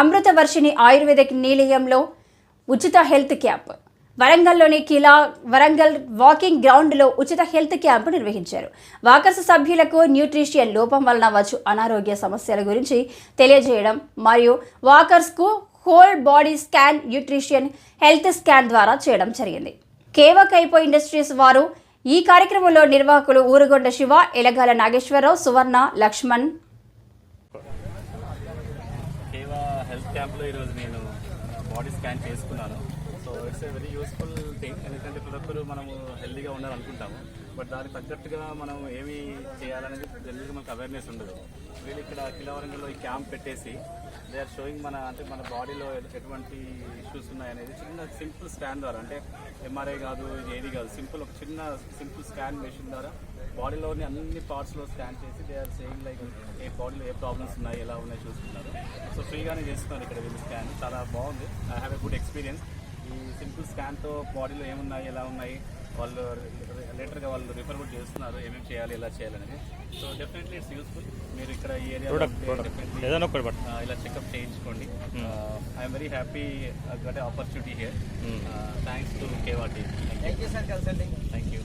Amritavarshini ayurvedic నిలయంలో ఉచిత health camp. వరంగల్లోని కిలా వరంగల్ వాకింగ్ గ్రౌండ్లో ఉచిత హెల్త్ క్యాంపు నిర్వహించారు. వాకర్స్ సభ్యులకు న్యూట్రిషియన్ లోపం వలన వచ్చు అనారోగ్య సమస్యల గురించి తెలియజేయడం మరియు వాకర్స్కు whole body scan nutrition health scan ద్వారా చేయడం జరిగింది. కేవా కైపో ఇండస్ట్రీస్ వారు ఈ కార్యక్రమంలో నిర్వాహకులు ఊరుగొండ శివ ఎలగాల నాగేశ్వరరావు సువర్ణ లక్ష్మణ్ కేవా హెల్త్ క్యాంప్లో ఈరోజు నేను బాడీ స్కాన్ చేసుకున్నాను. So it's a very useful thing ఎందుకంటే ప్రతి ఒక్కరు మనము హెల్దీగా ఉండాలనుకుంటాము. బట్ దానికి తగ్గట్టుగా మనం ఏమి చేయాలనేది జనరల్గా మనకు అవేర్నెస్ ఉండదు. వీళ్ళు ఇక్కడ కిలవరంగంలో ఈ క్యాంప్ పెట్టేసి దే ఆర్ షోయింగ్ మన అంటే మన బాడీలో ఎటువంటి ఇష్యూస్ ఉన్నాయనేది చిన్న సింపుల్ స్కాన్ ద్వారా అంటే ఎంఆర్ఐ కాదు ఏది కాదు సింపుల్ ఒక చిన్న సింపుల్ స్కాన్ మెషిన్ ద్వారా బాడీలోని అన్ని పార్ట్స్లో స్కాన్ చేసి దే ఆర్ సేయింగ్ లైక్ ఏ బాడీలో ఏ ప్రాబ్లమ్స్ ఉన్నాయి ఎలా ఉన్నాయి చూస్తున్నారు సో ఫ్రీగానే చేస్తున్నారు ఇక్కడ వీళ్ళు స్కాన్ చాలా బాగుంది. I have a good experience ఈ సింపుల్ స్కాన్తో బాడీలో ఏమున్నాయి ఎలా ఉన్నాయి వాళ్ళు లేటర్గా వాళ్ళు రిఫర్ కూడా చేస్తున్నారు ఏమేమి చేయాలి ఎలా చేయాలనేది సో డెఫినెట్లీ ఇట్స్ యూస్ఫుల్ మీరు ఇక్కడ ఈ ఏరియా ఇలా చెకప్ చేయించుకోండి. I'm very happy got opportunity here thanks to కేవాటీ Thank you, sir, consulting. Thank you